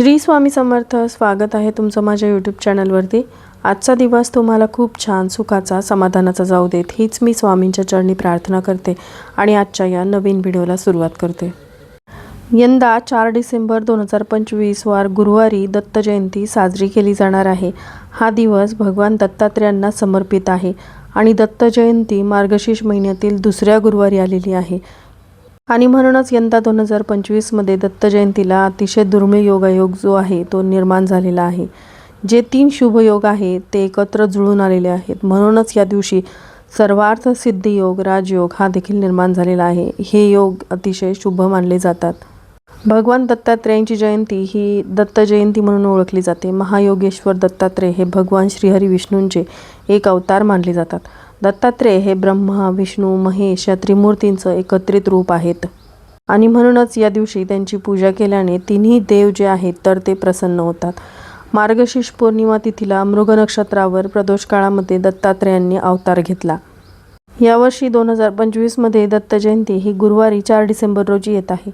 श्री स्वामी समर्थ स्वागत आहे तुमचं माझ्या यूट्यूब चॅनलवरती आजचा दिवस तुम्हाला खूप छान सुखाचा समाधानाचा जाऊ देत. हीच मी स्वामींच्या चरणी प्रार्थना करते आणि आजच्या या नवीन व्हिडिओला सुरुवात करते. यंदा चार डिसेंबर दोन हजार पंचवीस वार गुरुवारी दत्त जयंती साजरी केली जाणार आहे. हा दिवस भगवान दत्तात्रेयांना समर्पित आहे आणि दत्त जयंती मार्गशीर्ष महिन्यातील दुसऱ्या गुरुवारी आलेली आहे. आणि म्हणूनच यंदा दोन हजार पंचवीसमध्ये दत्त जयंतीला अतिशय दुर्मिळ योगायोग जो आहे तो निर्माण झालेला आहे. जे तीन शुभयोग आहेत ते एकत्र जुळून आलेले आहेत. म्हणूनच या दिवशी सर्वार्थ सिद्धी योग राजयोग हा देखील निर्माण झालेला आहे. हे योग अतिशय शुभ मानले जातात. भगवान दत्तात्रेयांची जयंती ही दत्त जयंती म्हणून ओळखली जाते. महायोगेश्वर दत्तात्रेय हे भगवान श्रीहरी विष्णूंचे एक अवतार मानले जातात. दत्तात्रेय हे ब्रह्मा विष्णू महेश या त्रिमूर्तींचं एकत्रित रूप आहेत. आणि म्हणूनच या दिवशी त्यांची पूजा केल्याने तिन्ही देव जे आहेत तर ते प्रसन्न होतात. मार्गशीर्ष पौर्णिमा तिथीला मृग नक्षत्रावर प्रदोष काळामध्ये दत्तात्रेयांनी अवतार घेतला. यावर्षी दोन हजार पंचवीसमध्ये दत्त जयंती ही गुरुवारी चार डिसेंबर रोजी येत आहे.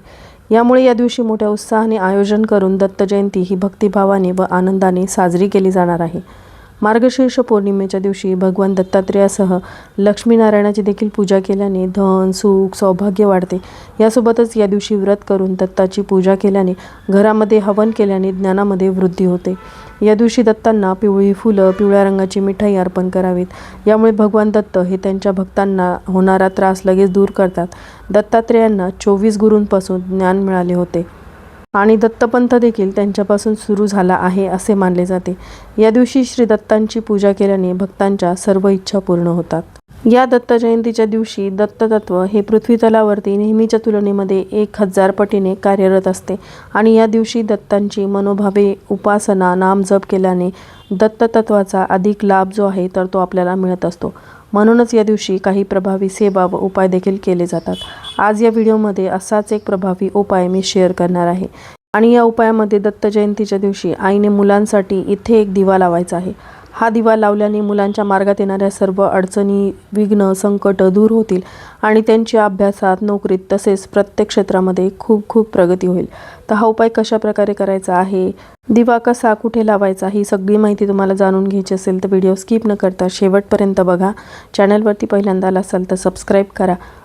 यामुळे या दिवशी मोठ्या उत्साहाने आयोजन करून दत्त जयंती ही भक्तिभावाने व आनंदाने साजरी केली जाणार आहे. मार्गशीर्ष पौर्णिमेच्या दिवशी भगवान दत्तात्रेयासह लक्ष्मीनारायणाची देखील पूजा केल्याने धन सुख सौभाग्य वाढते. यासोबतच या दिवशी व्रत करून दत्ताची पूजा केल्याने घरामध्ये हवन केल्याने ज्ञानामध्ये वृद्धी होते. या दिवशी दत्तांना पिवळी फुलं पिवळ्या रंगाची मिठाई अर्पण करावीत. यामुळे भगवान दत्त हे त्यांच्या भक्तांना होणारा त्रास लगेच दूर करतात. दत्तात्रेयांना चोवीस गुरूंपासून ज्ञान मिळाले होते. आणि दत्तपंथ देखील त्यांच्यापासून सुरू झाला आहे असे मानले जाते. या दिवशी श्री दत्तांची पूजा केल्याने भक्तांच्या सर्व इच्छा पूर्ण होतात. या दत्त जयंतीच्या दिवशी दत्ततत्व हे पृथ्वीतलावरती नेहमीच्या तुलनेमध्ये एक हजार पटीने कार्यरत असते आणि या दिवशी दत्तांची मनोभावे उपासना नामजप केल्याने दत्ततत्वाचा अधिक लाभ जो आहे तर तो आपल्याला मिळत असतो. म्हणूनच या दिवशी काही प्रभावी सेवा व उपाय देखील केले जातात. आज या व्हिडिओमध्ये असाच एक प्रभावी उपाय मी शेअर करणार आहे. आणि या उपायामध्ये दत्त जयंतीच्या दिवशी आईने मुलांसाठी इथे एक दिवा लावायचा आहे. हा दिवा लावल्याने मुलांच्या मार्गात येणाऱ्या सर्व अडचणी विघ्न संकट दूर होतील आणि त्यांच्या अभ्यासात नोकरीत तसेच प्रत्येक क्षेत्रामध्ये खूप खूप प्रगती होईल. तर हा उपाय कशा प्रकारे करायचा आहे? दिवा कसा कुठे लावायचा ही सगळी माहिती तुम्हाला जाणून घ्यायची असेल तर व्हिडिओ स्किप न करता शेवटपर्यंत बघा. चॅनलवरती पहिल्यांदा आला असाल तर सबस्क्राईब करा.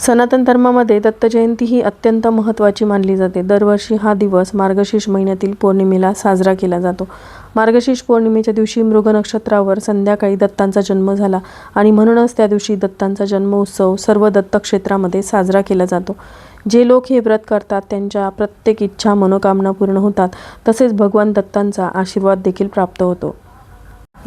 सनातन धर्मामध्ये दत्त जयंती ही अत्यंत महत्त्वाची मानली जाते. दरवर्षी हा दिवस मार्गशीर्ष महिन्यातील पौर्णिमेला साजरा केला जातो. मार्गशीर्ष पौर्णिमेच्या दिवशी मृग नक्षत्रावर संध्याकाळी दत्तांचा जन्म झाला आणि म्हणूनच त्या दिवशी दत्तांचा जन्म उत्सव सर्व दत्तक्षेत्रामध्ये साजरा केला जातो. जे लोक हे व्रत करतात त्यांच्या प्रत्येक इच्छा मनोकामना पूर्ण होतात तसेच भगवान दत्तांचा आशीर्वाद देखील प्राप्त होतो.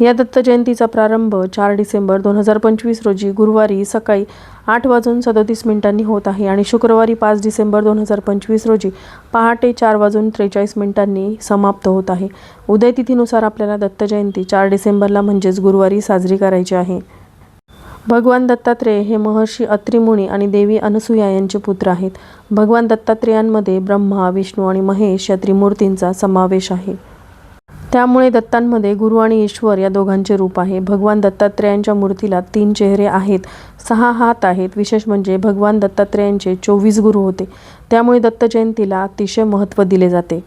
या दत्त जयंतीचा प्रारंभ चार डिसेंबर दोन हजार पंचवीस रोजी गुरुवारी सकाळी आठ वाजून सदोतीस मिनिटांनी होत आहे आणि शुक्रवारी पाच डिसेंबर दोन हजार पंचवीस रोजी पहाटे चार वाजून त्रेचाळीस मिनिटांनी समाप्त होत आहे. उदयतिथीनुसार आपल्याला दत्त जयंती चार डिसेंबरला म्हणजेच गुरुवारी साजरी करायची आहे. भगवान दत्तात्रेय हे महर्षी अत्रिमुनी आणि देवी अनसुया यांचे पुत्र आहेत. भगवान दत्तात्रेयांमध्ये ब्रह्मा विष्णू आणि महेश या त्रिमूर्तींचा समावेश आहे. त्यामुळे दत्तांमध्ये गुरु आणि ईश्वर या दोघांचे रूप आहे. भगवान दत्तात्रेयांच्या मूर्तीला तीन चेहरे आहेत सहा हात आहेत. विशेष म्हणजे भगवान दत्तात्रेयांचे चोवीस गुरु होते. त्यामुळे दत्त जयंतीला अतिशय महत्त्व दिले जाते.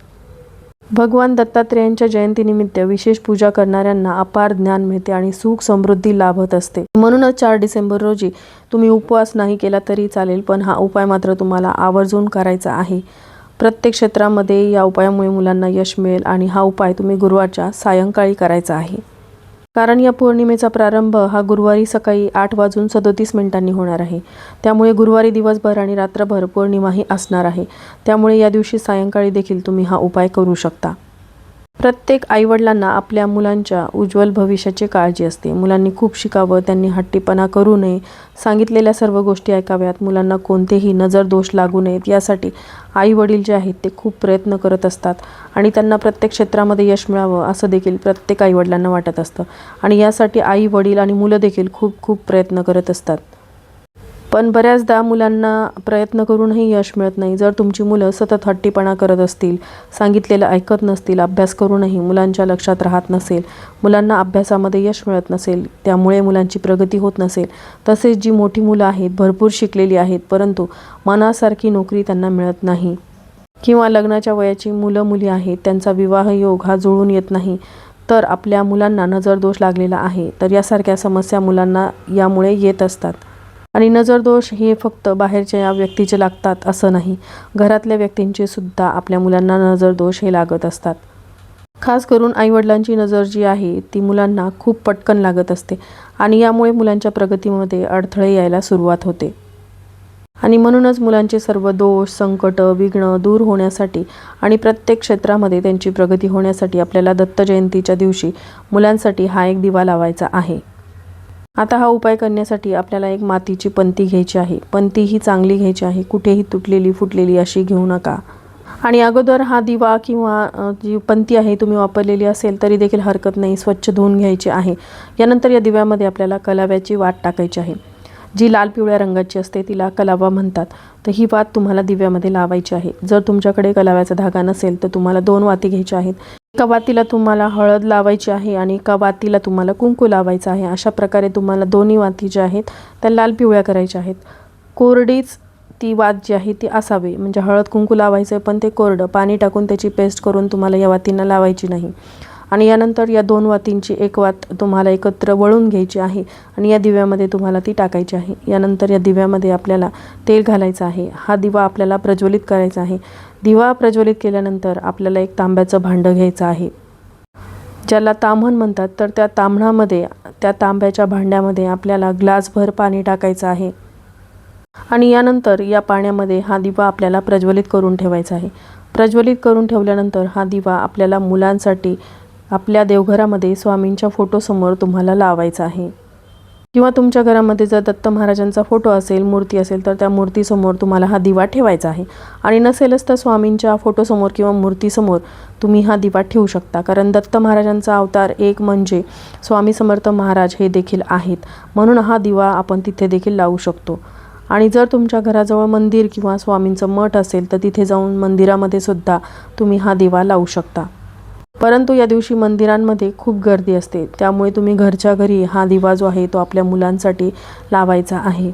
भगवान दत्तात्रेयांच्या जयंतीनिमित्त विशेष पूजा करणाऱ्यांना अपार ज्ञान मिळते आणि सुख समृद्धी लाभत असते. म्हणूनच चार डिसेंबर रोजी तुम्ही उपवास नाही केला तरी चालेल पण हा उपाय मात्र तुम्हाला आवर्जून करायचा आहे. प्रत्येक क्षेत्रामध्ये या उपायामुळे मुलांना यश मिळेल आणि हा उपाय तुम्ही गुरुवारच्या सायंकाळी करायचा आहे. कारण या पौर्णिमेचा प्रारंभ हा गुरुवारी सकाळी आठ वाजून सदोतीस मिनिटांनी होणार आहे. त्यामुळे गुरुवारी दिवसभर आणि रात्रभर पौर्णिमाही असणार आहे. त्यामुळे या दिवशी सायंकाळी देखील तुम्ही हा उपाय करू शकता. प्रत्येक आईवडिलांना आपल्या मुलांच्या उज्ज्वल भविष्याची काळजी असते. मुलांनी खूप शिकावं त्यांनी हट्टीपणा करू नये. सांगितलेल्या सर्व गोष्टी ऐकाव्यात. मुलांना कोणतेही नजर दोष लागू नयेत. यासाठी आईवडील जे आहेत ते खूप प्रयत्न करत असतात आणि त्यांना प्रत्येक क्षेत्रामध्ये यश मिळावं असं देखील प्रत्येक आईवडिलांना वाटत असतं. आणि यासाठी आई वडील आणि मुलं देखील खूप खूप प्रयत्न करत असतात. पण बऱ्याचदा मुलांना प्रयत्न करूनही यश मिळत नाही. जर तुमची मुलं सतत हट्टीपणा करत असतील सांगितलेलं ऐकत नसतील अभ्यास करूनही मुलांच्या लक्षात राहत नसेल मुलांना अभ्यासामध्ये यश मिळत नसेल त्यामुळे मुलांची प्रगती होत नसेल तसेच जी मोठी मुलं आहेत भरपूर शिकलेली आहेत परंतु मनासारखी नोकरी त्यांना मिळत नाही. किंवा लग्नाच्या वयाची मुलं मुली आहेत त्यांचा विवाह योग हा जुळून येत नाही तर आपल्या मुलांना नजरदोष लागलेला आहे तर यासारख्या समस्या मुलांना यामुळे येत असतात. आणि नजरदोष हे फक्त बाहेरच्या या व्यक्तीचे लागतात असं नाही. घरातल्या व्यक्तींचे सुद्धा आपल्या मुलांना नजरदोष हे लागत असतात. खास करून आईवडिलांची नजर जी आहे ती मुलांना खूप पटकन लागत असते आणि यामुळे मुलांच्या प्रगतीमध्ये अडथळे यायला सुरुवात होते. आणि म्हणूनच मुलांचे सर्व दोष संकट विघ्न दूर होण्यासाठी आणि प्रत्येक क्षेत्रामध्ये त्यांची प्रगती होण्यासाठी आपल्याला दत्त जयंतीच्या दिवशी मुलांसाठी हा एक दिवा लावायचा आहे. आता हा उपाय करण्यासाठी आपल्याला एक मातीची पंती घ्यायची आहे. पंती ही चांगली घ्यायची आहे. कुठेही तुटलेली फुटलेली अशी घेऊ नका. आणि अगोदर हा दिवा किंवा जी पंती आहे तुम्ही वापरलेली असेल तरी देखील हरकत नाही. स्वच्छ धुवून घ्यायची आहे. यानंतर या दिव्यामध्ये आपल्याला कलाव्याची वाट टाकायची आहे. जी लाल पिवळ्या रंगाची असते तिला कलावा म्हणतात. तर ही वात तुम्हाला दिव्यामध्ये लावायची आहे. जर तुमच्याकडे कलाव्याचा धागा नसेल तर तुम्हाला दोन वाती घ्यायच्या आहेत. कवातीला तुम्हाला हळद लावायची आहे आणि एका वातीला तुम्हाला कुंकू लावायचं आहे. अशा प्रकारे तुम्हाला दोन्ही वाती ज्या आहेत त्या लाल पिवळ्या करायच्या आहेत. कोरडीच ती वात जी आहे ती असावी. म्हणजे हळद कुंकू लावायचं आहे पण ते कोरडं. पाणी टाकून त्याची पेस्ट करून तुम्हाला या वातींना लावायची नाही. आणि यानंतर या दोन वातींची एक वात तुम्हाला एकत्र वळून घ्यायची आहे आणि या दिव्यामध्ये तुम्हाला ती टाकायची आहे. यानंतर या दिव्यामध्ये आपल्याला तेल घालायचं आहे. हा दिवा आपल्याला प्रज्वलित करायचा आहे. दिवा प्रज्वलित केल्यानंतर आपल्याला एक तांब्याचं भांडं घ्यायचं आहे. ज्याला ताम्हण म्हणतात तर त्या ताम्हणामध्ये त्या तांब्याच्या भांड्यामध्ये आपल्याला ग्लासभर पाणी टाकायचं आहे. आणि यानंतर या पाण्यामध्ये हा दिवा आपल्याला प्रज्वलित करून ठेवायचा आहे. प्रज्वलित करून ठेवल्यानंतर हा दिवा आपल्याला मुलांसाठी आपल्या देवघरामध्ये स्वामींच्या फोटोसमोर तुम्हाला लावायचा आहे. किंवा तुमच्या घरामध्ये जर दत्त महाराजांचा फोटो असेल मूर्ती असेल तर त्या मूर्तीसमोर तुम्हाला हा दिवा ठेवायचा आहे. आणि नसेलच तर स्वामींच्या फोटोसमोर किंवा मूर्तीसमोर तुम्ही हा दिवा ठेवू शकता. कारण दत्त महाराजांचा अवतार एक म्हणजे स्वामी समर्थ महाराज हे देखील आहेत. म्हणून हा दिवा आपण तिथे देखील लावू शकतो. आणि जर तुमच्या घराजवळ मंदिर किंवा स्वामींचं मठ असेल तर तिथे जाऊन मंदिरामध्ये सुद्धा तुम्ही हा दिवा लावू शकता. परंतु या दिवशी मंदिरांमध्ये खूप गर्दी असते. त्यामुळे तुम्ही घरच्या घरी हा दिवा जो आहे तो आपल्या मुलांसाठी लावायचा आहे.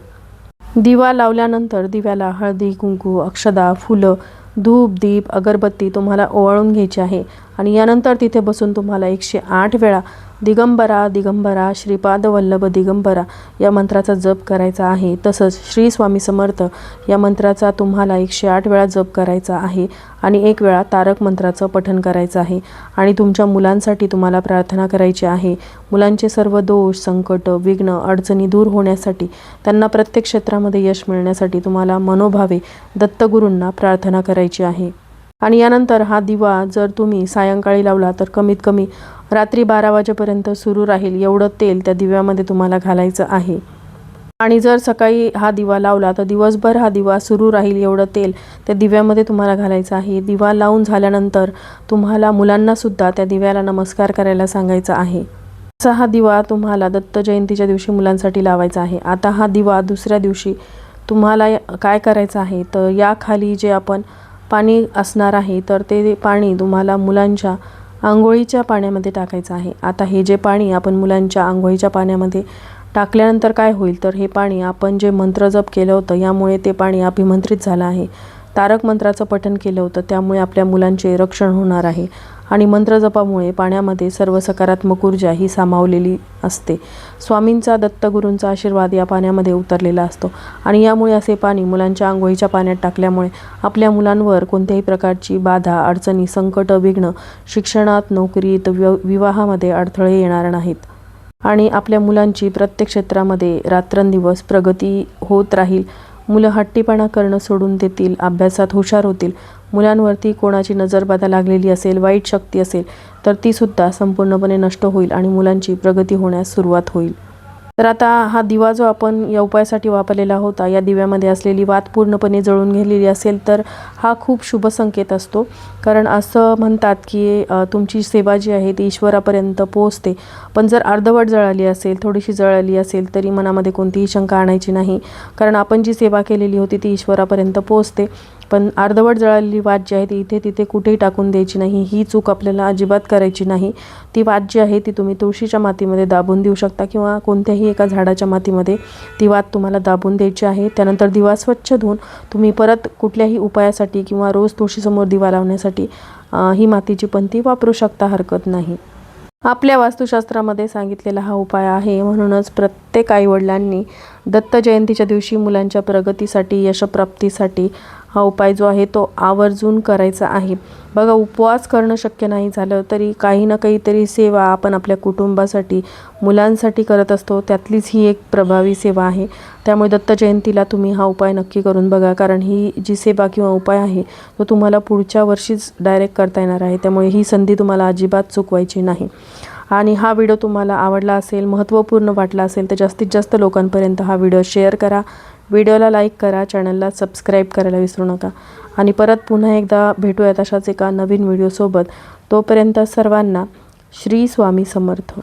दिवा लावल्यानंतर दिव्याला हळदी कुंकू अक्षदा फुलं धूप दीप अगरबत्ती तुम्हाला ओवाळून घ्यायची आहे. आणि यानंतर तिथे बसून तुम्हाला एकशे आठ वेळा दिगंबरा दिगंबरा श्रीपाद वल्लभ दिगंबरा या मंत्राचा जप करायचा आहे. तसंच श्री स्वामी समर्थ या मंत्राचा तुम्हाला एकशे आठ वेळा जप करायचा आहे आणि एक वेळा तारक मंत्राचं पठन करायचं आहे. आणि तुमच्या मुलांसाठी तुम्हाला प्रार्थना करायची आहे. मुलांचे सर्व दोष संकट विघ्न अडचणी दूर होण्यासाठी त्यांना प्रत्येक क्षेत्रामध्ये यश मिळण्यासाठी तुम्हाला मनोभावे दत्तगुरूंना प्रार्थना करायची आहे. आणि यानंतर हा दिवा जर तुम्ही सायंकाळी लावला तर कमीत कमी रात्री बारा वाजेपर्यंत सुरू राहील एवढं तेल त्या दिव्यामध्ये तुम्हाला घालायचं आहे. आणि जर सकाळी हा दिवा लावला तर दिवसभर हा दिवा सुरू राहील एवढं तेल त्या दिव्यामध्ये तुम्हाला घालायचं आहे. दिवा लावून झाल्यानंतर तुम्हाला मुलांनासुद्धा त्या दिव्याला नमस्कार करायला सांगायचं आहे. असा हा दिवा तुम्हाला दत्त जयंतीच्या दिवशी मुलांसाठी लावायचा आहे. आता हा दिवा दुसऱ्या दिवशी तुम्हाला काय करायचं आहे तर याखाली जे आपण पाणी असणार आहे तर ते पाणी तुम्हाला मुलांच्या आंघोळीच्या पाण्यामध्ये टाकायचं आहे. आता हे जे पाणी आपण मुलांच्या आंघोळीच्या पाण्यामध्ये टाकल्यानंतर काय होईल? तर हे पाणी आपण जे मंत्र जप केलं होतं यामुळे ते पाणी अभिमंत्रित झालं आहे. तारक मंत्राचं पठण केलं होतं त्यामुळे आपल्या मुलांचे रक्षण होणार आहे. आणि मंत्रजपामुळे पाण्यामध्ये सर्व सकारात्मक ऊर्जा ही सामावलेली असते. स्वामींचा दत्तगुरूंचा आशीर्वाद या पाण्यामध्ये उतरलेला असतो आणि यामुळे असे पाणी मुलांच्या आंघोळीच्या पाण्यात टाकल्यामुळे आपल्या मुलांवर कोणत्याही प्रकारची बाधा अडचणी संकट विघ्न शिक्षणात नोकरीत व्य विवाहामध्ये अडथळे येणार नाहीत. आणि आपल्या मुलांची प्रत्येक क्षेत्रामध्ये रात्रंदिवस प्रगती होत राहील मुलं हट्टीपणा करणं सोडून देतील अभ्यासात हुशार होतील. मुलांवरती कोणाची नजरबाधा लागलेली असेल वाईट शक्ती असेल तर तीसुद्धा संपूर्णपणे नष्ट होईल आणि मुलांची प्रगती होण्यास सुरुवात होईल. तर आता हा दिवा जो आपण या उपायासाठी वापरलेला होता या दिव्यामध्ये असलेली वात पूर्णपणे जळून गेलेली असेल तर हा खूप शुभ संकेत असतो. कारण असं म्हणतात की तुमची सेवा जी आहे ती ईश्वरापर्यंत पोहोचते. पण जर अर्धवट जळाली असेल थोडीशी जळाली असेल तरी मनामध्ये कोणतीही शंका आणायची नाही. कारण आपण जी सेवा केलेली होती ती ईश्वरापर्यंत पोहोचते. पण अर्धवट जळालेली वाद जी आहे ती इथे तिथे कुठेही टाकून द्यायची नाही. ही चूक आपल्याला अजिबात करायची नाही. ती वाद जी आहे ती तुम्ही तुळशीच्या मातीमध्ये दाबून देऊ शकता किंवा कोणत्याही एका झाडाच्या मातीमध्ये ती वाद तुम्हाला दाबून द्यायची आहे. त्यानंतर दिवा स्वच्छ धुवून तुम्ही परत कुठल्याही उपायासाठी किंवा रोज तुळशीसमोर दिवा लावण्यासाठी ही मातीची पंती वापरू शकता हरकत नाही. आपल्या वास्तुशास्त्रामध्ये सांगितलेला हा उपाय आहे. म्हणूनच प्रत्येक आईवडिलांनी दत्त जयंतीच्या दिवशी मुलांच्या प्रगतीसाठी यशप्राप्तीसाठी हा उपाय जो आहे तो आवर्जून करायचा आहे. बघा उपवास करणं शक्य नाही झालं तरी काही ना काहीतरी सेवा आपण आपल्या कुटुंबासाठी मुलांसाठी करत असतो. त्यातलीच ही एक प्रभावी सेवा आहे. त्यामुळे दत्त जयंतीला तुम्ही हा उपाय नक्की करून बघा. कारण ही जी सेवा किंवा उपाय आहे तो तुम्हाला पुढच्या वर्षीच डायरेक्ट करता येणार आहे. त्यामुळे ही संधी तुम्हाला अजिबात चुकवायची नाही. आणि हा व्हिडिओ तुम्हाला आवडला असेल महत्त्वपूर्ण वाटला असेल तर जास्तीत जास्त लोकांपर्यंत हा व्हिडिओ शेअर करा. व्हिडिओला लाईक करा चॅनलला सबस्क्राईब करायला विसरू नका. आणि परत पुन्हा एकदा भेटूयात अशाच एका नवीन व्हिडिओसोबत. तोपर्यंत सर्वांना श्री स्वामी समर्थ.